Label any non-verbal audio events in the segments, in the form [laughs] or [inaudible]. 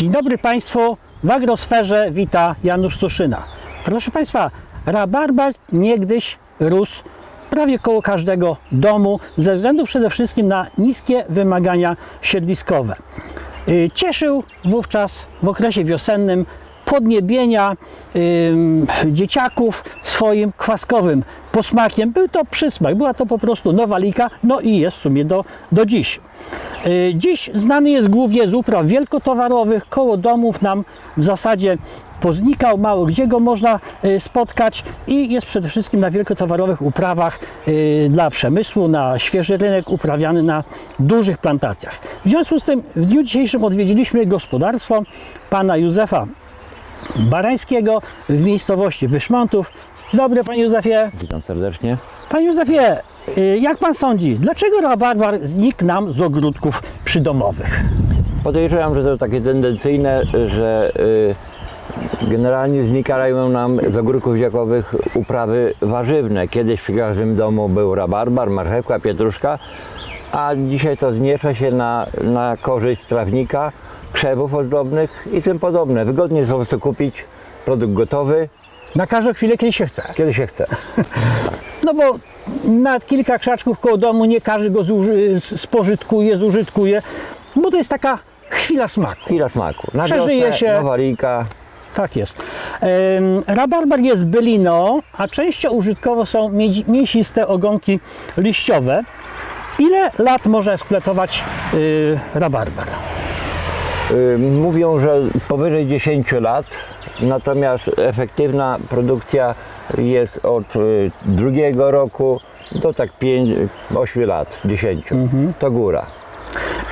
Dzień dobry Państwu. W agrosferze wita Janusz Suszyna. Proszę Państwa, rabarbar niegdyś rósł prawie koło każdego domu ze względu przede wszystkim na niskie wymagania siedliskowe. Y, Cieszył wówczas w okresie wiosennym podniebienia ym, dzieciaków swoim kwaskowym posmakiem. Był to przysmak, była to po prostu nowalika, no i jest w sumie do, do dziś. Y, Dziś znany jest głównie z upraw wielkotowarowych, koło domów nam w zasadzie poznikał, mało gdzie go można y, spotkać i jest przede wszystkim na wielkotowarowych uprawach y, dla przemysłu, na świeży rynek uprawiany na dużych plantacjach. W związku z tym w dniu dzisiejszym odwiedziliśmy gospodarstwo pana Józefa Barańskiego w miejscowości Wyszmontów. Dzień Dobry panie Józefie. Witam serdecznie. Panie Józefie, y, jak pan sądzi, dlaczego rabarbar znikł nam z ogródków przydomowych? Podejrzewam, że to takie tendencyjne, że y, generalnie znikają nam z ogórków działkowych uprawy warzywne. Kiedyś przy każdym domu był rabarbar, marchewka, pietruszka, a dzisiaj to zmiesza się na, na korzyść trawnika, krzewów ozdobnych i tym podobne. Wygodnie jest po prostu kupić produkt gotowy, Na każdą chwilę, kiedy się chce. kiedy się chce. [laughs] No bo nawet kilka krzaczków koło domu nie każdy go zuży, spożytkuje, zużytkuje, bo to jest taka chwila smaku. Chwila smaku. Na Przeżyje wiosnę, się. Nowalika, Tak jest. Em, Rabarbar jest byliną, a częścią użytkowo są miedzi- mięsiste ogonki liściowe. Ile lat może ekspletować y, rabarbar? Y, Mówią, że powyżej 10 lat, natomiast efektywna produkcja jest od y, drugiego roku do tak 5, 8 lat, 10. To góra.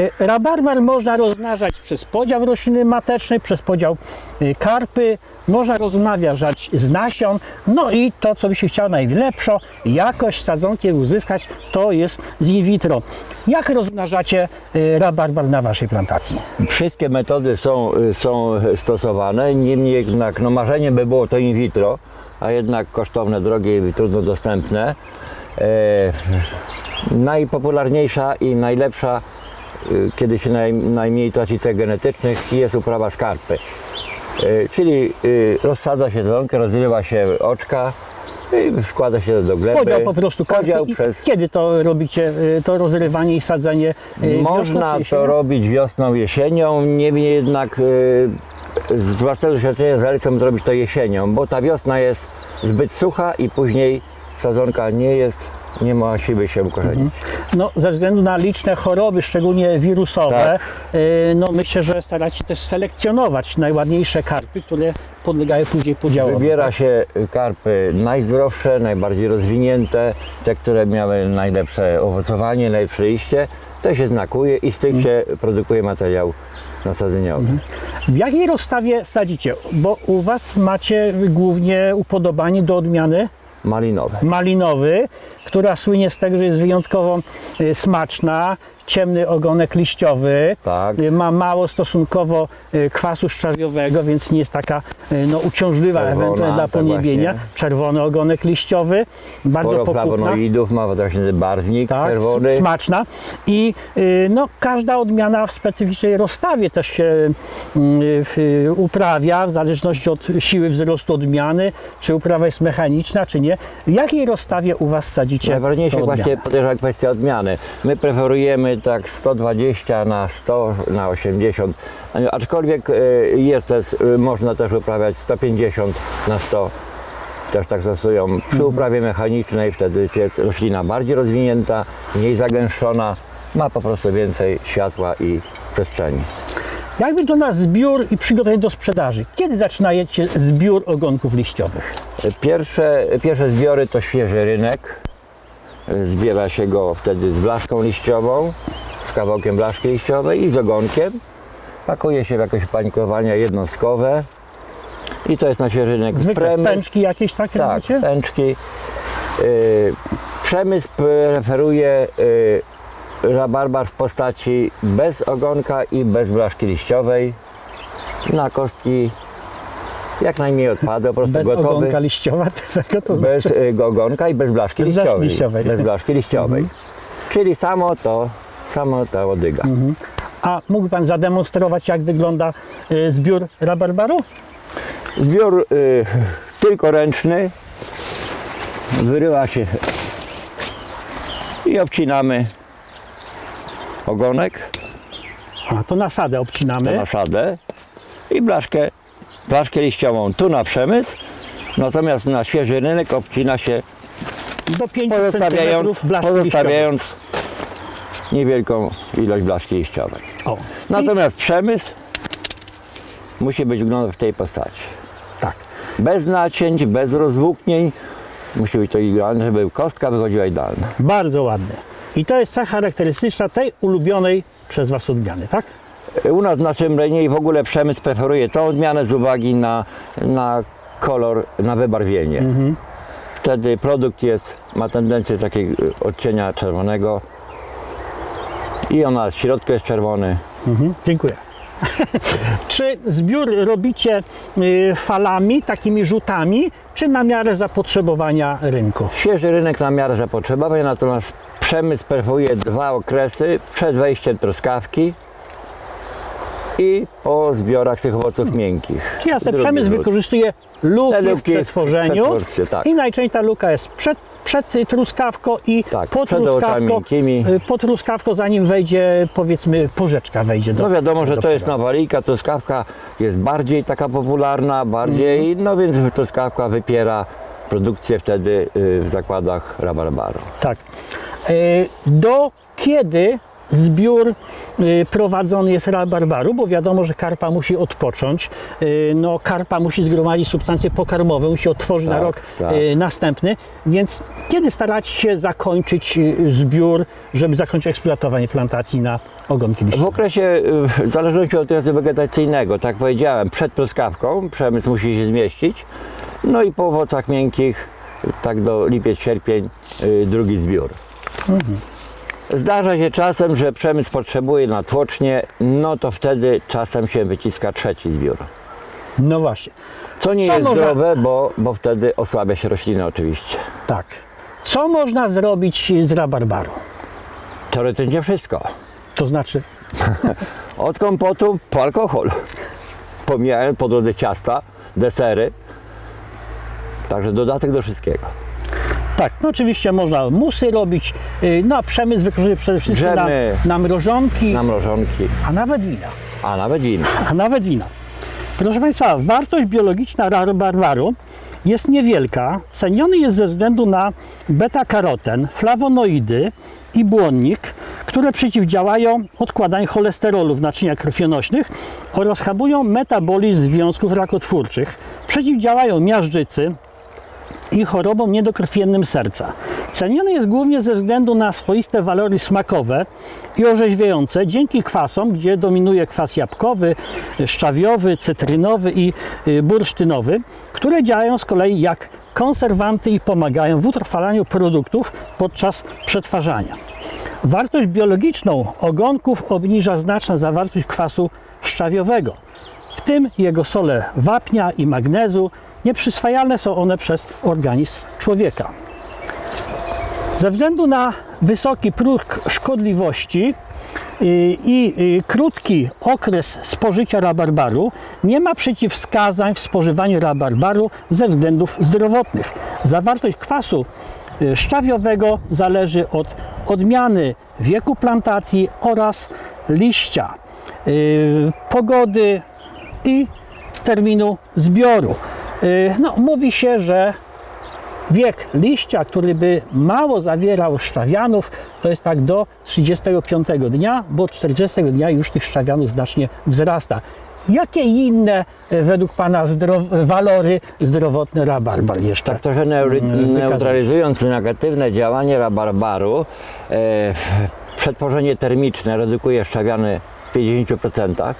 Y, Rabarbar można rozmnażać przez podział rośliny matecznej, przez podział y, karpy, można rozmnażać z nasion, no i to, co by się chciało najlepszo, jakość sadzonki uzyskać, to jest z in vitro. Jak rozmnażacie y, rabarbar na waszej plantacji? Wszystkie metody są, są stosowane, niemniej jednak no marzenie by było to in vitro, a jednak kosztowne, drogie i trudno dostępne. E, najpopularniejsza i najlepsza, kiedy się naj, najmniej traci cech genetycznych, jest uprawa skarpy. E, czyli y, rozsadza się dzonkę, rozrywa się oczka i wkłada się do gleby. Podział po prostu. Podział I przez Kiedy to robicie, y, to rozrywanie i sadzenie? y, wiosną Można czy to robić wiosną, jesienią, niemniej jednak y, z własnego doświadczenia zalecam zrobić to jesienią, bo ta wiosna jest zbyt sucha i później sadzonka nie jest, nie ma siły się ukorzenić. No, ze względu na liczne choroby, szczególnie wirusowe, Tak. y, no myślę, że staracie też selekcjonować najładniejsze karpy, które podlegają później podziałowi. Wybiera się karpy najzdrowsze, najbardziej rozwinięte, te, które miały najlepsze owocowanie, najlepsze liście, te się znakuje i z tych się produkuje materiał nasadzeniowy. W jakiej rozstawie sadzicie? Bo u Was macie głównie upodobanie do odmiany Malinowe. malinowy, która słynie z tego, że jest wyjątkowo y, smaczna, ciemny ogonek liściowy, Tak. y, ma mało stosunkowo y, kwasu szczawiowego, więc nie jest taka y, no, uciążliwa Czerwona, ewentualnie dla tak podniebienia. właśnie. Czerwony ogonek liściowy, bardzo Sporo flawonoidów, ma właśnie barwnik Tak, czerwony. smaczna i no, każda odmiana w specyficznej rozstawie też się y, uprawia w zależności od siły wzrostu odmiany, czy uprawa jest mechaniczna, czy nie. W jakiej rozstawie u Was sadzicie Najważniejsze tą właśnie podejrzewam kwestia odmiany. My preferujemy tak 120 na 100 na 80, aczkolwiek e, jest też, e, można też uprawiać 150 na 100. Też tak stosują. Mhm. Przy uprawie mechanicznej wtedy jest roślina bardziej rozwinięta, mniej zagęszczona, ma po prostu więcej światła i przestrzeni. Jak wygląda zbiór i przygotowanie do sprzedaży? Kiedy zaczynajecie zbiór ogonków liściowych? Pierwsze, pierwsze zbiory to świeży rynek. Zbiera się go wtedy z blaszką liściową, z kawałkiem blaszki liściowej i z ogonkiem. Pakuje się w jakieś pańkowania jednostkowe i to jest na świeży rynek Zwykle spremy. pęczki jakieś takie Tak, robicie? pęczki. Yy, przemysł preferuje yy, rabarbar w postaci bez ogonka i bez blaszki liściowej. Na kostki jak najmniej odpady, po prostu Bez gotowy. ogonka liściowa, [laughs] tego to znaczy. Bez y, ogonka i bez blaszki Bez liściowej. liściowej. Bez blaszki liściowej. Czyli samo to, samo ta łodyga. A mógłby Pan zademonstrować, jak wygląda y, zbiór rabarbaru? Zbiór y, tylko ręczny. Wyrywa się i obcinamy ogonek A, to nasadę na obcinamy. nasadę i blaszkę, blaszkę liściową tu na przemysł. Natomiast na świeży rynek obcina się Do 5 pozostawiając, pozostawiając niewielką ilość blaszki liściowej. O, Natomiast przemysł musi być wyglądał w tej postaci. tak. Bez nacięć, bez rozwłóknień. Musi być to idealne, żeby kostka wychodziła idealna. Bardzo ładny. I to jest cecha charakterystyczna tej ulubionej przez Was odmiany, tak? U nas w naszym rejonie i w ogóle przemysł preferuje tą odmianę z uwagi na, na kolor, na wybarwienie. Wtedy produkt jest, ma tendencję takiego odcienia czerwonego i ona w środku jest czerwony. Mhm, dziękuję. [laughs] czy zbiór robicie y, falami, takimi rzutami, czy na miarę zapotrzebowania rynku? Świeży rynek na miarę zapotrzebowań, natomiast przemysł preferuje dwa okresy przed wejściem truskawki i po zbiorach tych owoców miękkich. Czyli ja sobie Drugi przemysł rzut. wykorzystuje luki luki w przetworzeniu tak. i najczęściej ta luka jest przed, przed truskawką i Tak, po miękkimi. y, po truskawką zanim wejdzie powiedzmy porzeczka wejdzie do No wiadomo, że do to jest nawalika, truskawka jest bardziej taka popularna, bardziej, Mhm. no więc truskawka wypiera produkcję wtedy y, w zakładach rabarbaru. Tak. Y, Do kiedy zbiór y, prowadzony jest rabarbaru, bo wiadomo, że karpa musi odpocząć, y, no karpa musi zgromadzić substancje pokarmowe, musi otworzyć na Tak, rok tak. y, następny, więc kiedy staracie się zakończyć zbiór, żeby zakończyć eksploatowanie plantacji na ogonki W liściowe? okresie, y, w zależności od okresu wegetacyjnego, tak powiedziałem, przed truskawką przemysł musi się zmieścić, no i po owocach miękkich, tak do lipiec, sierpień, drugi zbiór. Zdarza się czasem, że przemysł potrzebuje na tłocznie, no to wtedy czasem się wyciska trzeci zbiór. No właśnie, Co nie Co jest można- zdrowe, bo, bo wtedy osłabia się rośliny oczywiście. tak. Co można zrobić z rabarbaru? Teoretycznie wszystko. To znaczy, [laughs] Od kompotu po alkohol. Pomijając po drodze ciasta, desery. Także dodatek do wszystkiego. Tak, no oczywiście można musy robić, yy, no a przemysł wykorzystuje przede wszystkim na, na mrożonki, Na mrożonki, a nawet wina. a nawet wino. [laughs] A nawet wina. Proszę Państwa, wartość biologiczna rabarbaru jest niewielka. Ceniony jest ze względu na beta-karoten, flawonoidy i błonnik, które przeciwdziałają odkładaniu cholesterolu w naczyniach krwionośnych oraz hamują metabolizm związków rakotwórczych, przeciwdziałają miażdżycy, i chorobom niedokrwiennym serca. Ceniony jest głównie ze względu na swoiste walory smakowe i orzeźwiające dzięki kwasom, gdzie dominuje kwas jabłkowy, szczawiowy, cytrynowy i y, bursztynowy, które działają z kolei jak konserwanty i pomagają w utrwalaniu produktów podczas przetwarzania. Wartość biologiczną ogonków obniża znaczna zawartość kwasu szczawiowego, w tym jego sole wapnia i magnezu. Nieprzyswajalne są one przez organizm człowieka. Ze względu na wysoki próg szkodliwości y, i y, krótki okres spożycia rabarbaru, nie ma przeciwwskazań w spożywaniu rabarbaru ze względów zdrowotnych. Zawartość kwasu y, szczawiowego zależy od odmiany wieku plantacji oraz liścia, pogody i terminu zbioru. Y, No, mówi się, że wiek liścia, który by mało zawierał szczawianów, to jest tak do 35 dnia, bo od 40 dnia już tych szczawianów znacznie wzrasta. Jakie inne e, według Pana zdro- walory zdrowotne rabarbar jeszcze? Tak trochę Mm, neutralizując negatywne działanie rabarbaru, e, przetworzenie termiczne redukuje szczawiany w 50%.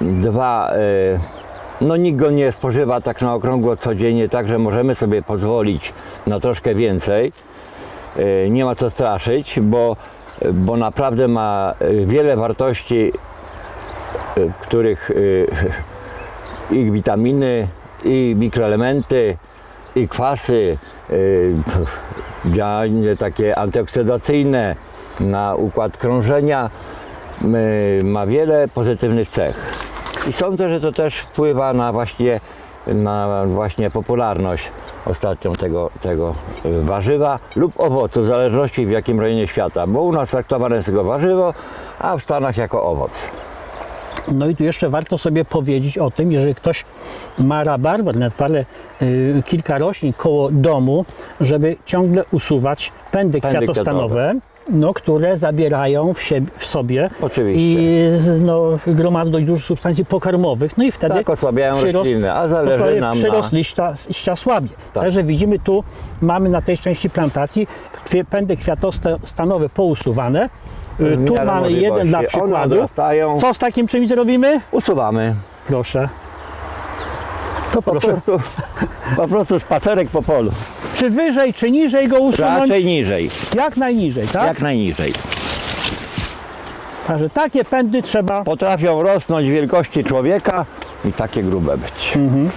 Dwa, e, no nikt go nie spożywa tak na okrągło codziennie, także możemy sobie pozwolić na troszkę więcej. E, Nie ma co straszyć, bo, bo naprawdę ma e, wiele wartości, e, których e, [laughs] i witaminy, i mikroelementy, i kwasy, [laughs] działanie takie antyoksydacyjne na układ krążenia. ma wiele pozytywnych cech. I sądzę, że to też wpływa na właśnie, na właśnie popularność ostatnią tego, tego y, warzywa lub owocu, w zależności w jakim rejonie świata, bo u nas traktowane jest jako warzywo, a w Stanach jako owoc. No i tu jeszcze warto sobie powiedzieć o tym, jeżeli ktoś ma rabarbar, nawet parę, y, kilka roślin koło domu, żeby ciągle usuwać pędy, Pędy kwiatostanowe, no, które zabierają w, siebie, w sobie Oczywiście. i no, gromadzą dość dużo substancji pokarmowych, no i wtedy Tak osłabiają przyrost- rośliny, a zależy posłuchaj, nam na... przyrost liścia, liścia słabie. Tak. Także widzimy tu, mamy na tej części plantacji kwie- pędy kwiatostanowe pousuwane. Y, Tu mamy jeden dla przykładu. Co z takim czymś zrobimy? usuwamy. Proszę. To Po proszę. prostu, po prostu spacerek po polu. Czy wyżej, czy niżej go usunąć? Raczej niżej, Jak najniżej, tak? jak najniżej. Także takie pędy trzeba. Potrafią rosnąć wielkości człowieka i takie grube być. Hmm.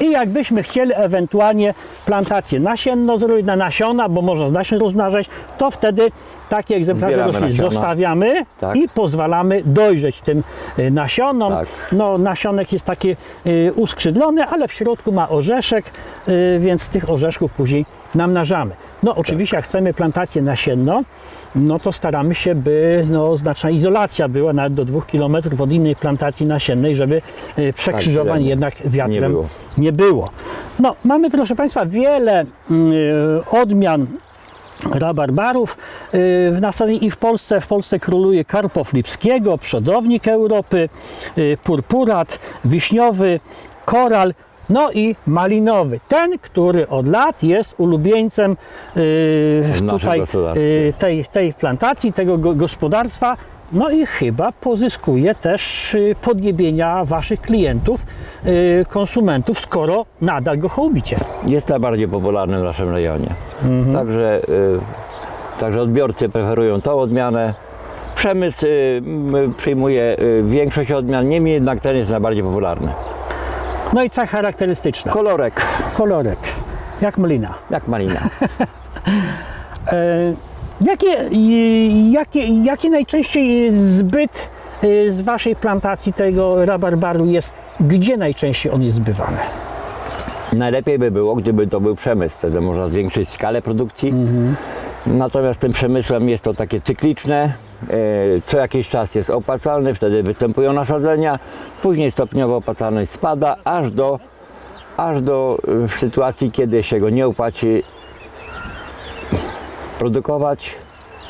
I jakbyśmy chcieli ewentualnie plantację nasienno zrobić na nasiona, bo można z nasion rozmnażać, to wtedy takie egzemplarze roślin zostawiamy Tak. i pozwalamy dojrzeć tym y, nasionom. Tak. No, nasionek jest taki y, uskrzydlony, ale w środku ma orzeszek, y, więc z tych orzeszków później namnażamy. No oczywiście jak chcemy plantację nasienną, no to staramy się, by no, znaczna izolacja była nawet do 2 km od innej plantacji nasiennej, żeby y, przekrzyżowań żeby jednak wiatrem nie było. nie było. No, mamy, proszę Państwa, wiele y, odmian rabarbarów y, w nasadzeniu i w Polsce. W Polsce króluje karpow lipskiego, przodownik Europy, purpurat, wiśniowy, koral, no i malinowy. Ten, który od lat jest ulubieńcem y, naszym tutaj gospodarstwie. y, tej, tej plantacji, tego go- gospodarstwa. No i chyba pozyskuje też y, podniebienia Waszych klientów, y, konsumentów, skoro nadal go hołubicie. Jest najbardziej popularny w naszym rejonie. Także, y, także odbiorcy preferują tą odmianę. Przemysł przyjmuje większość odmian, niemniej jednak ten jest najbardziej popularny. No i cecha charakterystyczna. Kolorek, kolorek, jak mlina. jak malina. [laughs] E, jakie, jakie, jakie najczęściej zbyt e, z Waszej plantacji tego rabarbaru jest, gdzie najczęściej on jest zbywany? Najlepiej by było, gdyby to był przemysł, wtedy można zwiększyć skalę produkcji. Natomiast tym przemysłem jest to takie cykliczne. E, Co jakiś czas jest opłacalny, wtedy występują nasadzenia, później stopniowo opłacalność spada, aż do, aż do e, sytuacji, kiedy się go nie opłaci produkować.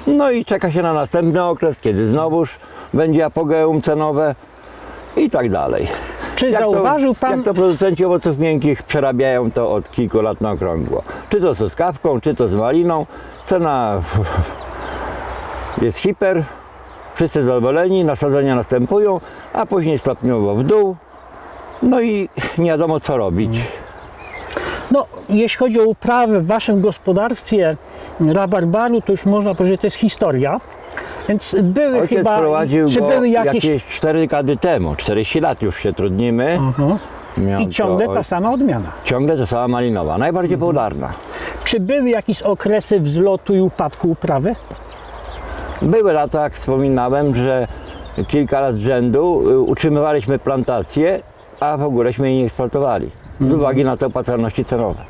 No i czeka się na następny okres, kiedy znowuż będzie apogeum cenowe i tak dalej. Czy Jak zauważył to, Pan, Jak to producenci owoców miękkich przerabiają to od kilku lat na okrągło. Czy to z truskawką, czy to z maliną. Cena jest hiper, wszyscy zadowoleni, nasadzenia następują, a później stopniowo w dół. No i nie wiadomo co robić. no jeśli chodzi o uprawę w Waszym gospodarstwie rabarbaru, to już można powiedzieć, że to jest historia. Więc były Ojciec chyba, prowadził czy go były jakieś... jakieś 4 dekady temu, 40 lat już się trudnimy. Mhm. I ciągle to, ta sama odmiana. ciągle ta sama malinowa, najbardziej popularna. Czy były jakieś okresy wzlotu i upadku uprawy? Były lata, jak wspominałem, że kilka lat z rzędu y, utrzymywaliśmy plantację, a w ogóleśmy jej nie eksportowali. Z uwagi na te opłacalności cenowe.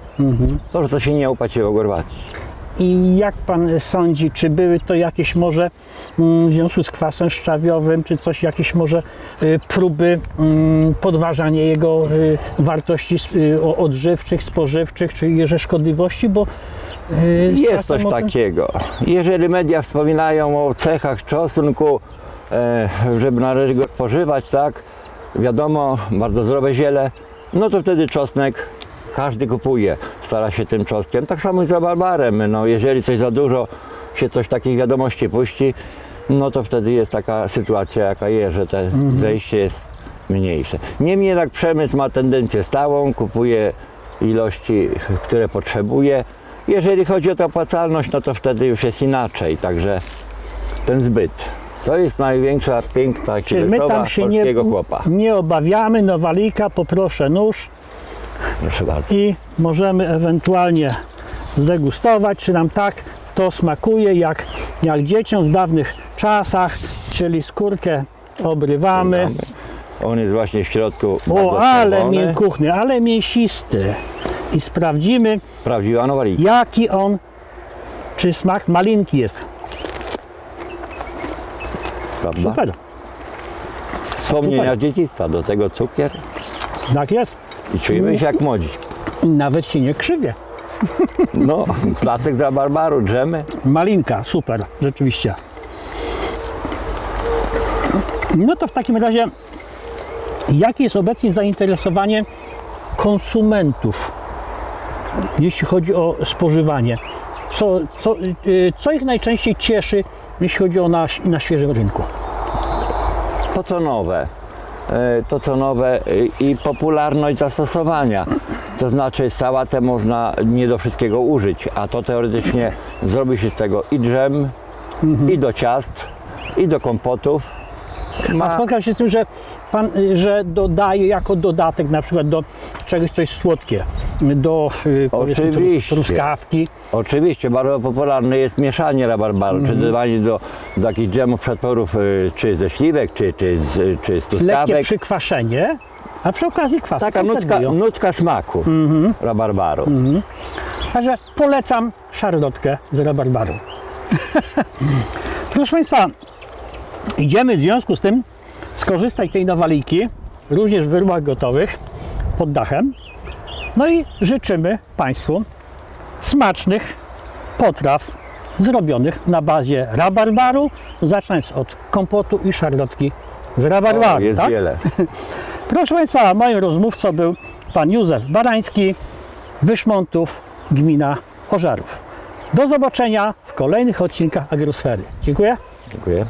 Po prostu się nie opłaciło go rwać. I jak pan sądzi, czy były to jakieś może mm, w związku z kwasem szczawiowym, czy coś, jakieś może y, próby mm, podważania jego y, wartości odżywczych, spożywczych, czy jego szkodliwości, bo Jest coś takiego. Jeżeli media wspominają o cechach czosnku, e, żeby należy go spożywać, tak, wiadomo, bardzo zdrowe ziele, no to wtedy czosnek każdy kupuje, stara się tym czosnkiem. Tak samo i z rabarbarem. No, jeżeli coś za dużo się coś takich wiadomości puści, no to wtedy jest taka sytuacja, jaka jest, że te zejście jest mniejsze. Niemniej jednak przemysł ma tendencję stałą, kupuje ilości, które potrzebuje. Jeżeli chodzi o tę opłacalność, no to wtedy już jest inaczej, także ten zbyt. To jest największa piękna Czy my tam się nie, polskiego chłopa. nie obawiamy, nowalika, poproszę nóż Proszę bardzo. i możemy ewentualnie zdegustować, czy nam tak to smakuje, jak, jak dzieciom w dawnych czasach, Czyli skórkę obrywamy. On jest właśnie w środku. O, ale czerwony. miękuchny, ale mięsisty. I sprawdzimy, Prawdziwa nowalika. jaki on, czy smak malinki jest. Prawda? Super, Wspomnienia dzieciństwa, do tego cukier tak jest. i czujemy się jak młodzi. Nawet się nie krzywie. [laughs] No, placek z rabarbaru, drzemy. Malinka, super, rzeczywiście. No to w takim razie, jakie jest obecnie zainteresowanie konsumentów, jeśli chodzi o spożywanie? Co, co, y, co ich najczęściej cieszy, jeśli chodzi o na, na świeżym rynku? To co nowe. E, To co nowe e, i popularność zastosowania. To znaczy sałatę można nie do wszystkiego użyć, a to teoretycznie zrobi się z tego i drzem, i do ciast, i do kompotów. A spotkał się z tym, że pan, y, że dodaje jako dodatek na przykład do czegoś coś słodkie, do y, powiedzmy trus- Oczywiście. truskawki. oczywiście bardzo popularne jest mieszanie rabarbaru, Mhm. czy dodawanie do, do takich dżemów, przetworów, e, czy ze śliwek, czy, czy, z, czy z lekkie truskawek. przykwaszenie, a przy okazji kwas. Taka nutka, konserwują. nutka smaku Mhm. rabarbaru. Także polecam szarlotkę z rabarbaru. [laughs] Proszę Państwa, idziemy w związku z tym skorzystać tej nowaliki, również w wyrobach gotowych, pod dachem. No i życzymy Państwu smacznych potraw zrobionych na bazie rabarbaru, zaczynając od kompotu i szarlotki z rabarbaru. O, jest tak? wiele. [laughs] Proszę Państwa, moim rozmówcą był Pan Józef Barański, Wyszmontów, gmina Ożarów. Do zobaczenia w kolejnych odcinkach Agrosfery. Dziękuję. Dziękuję.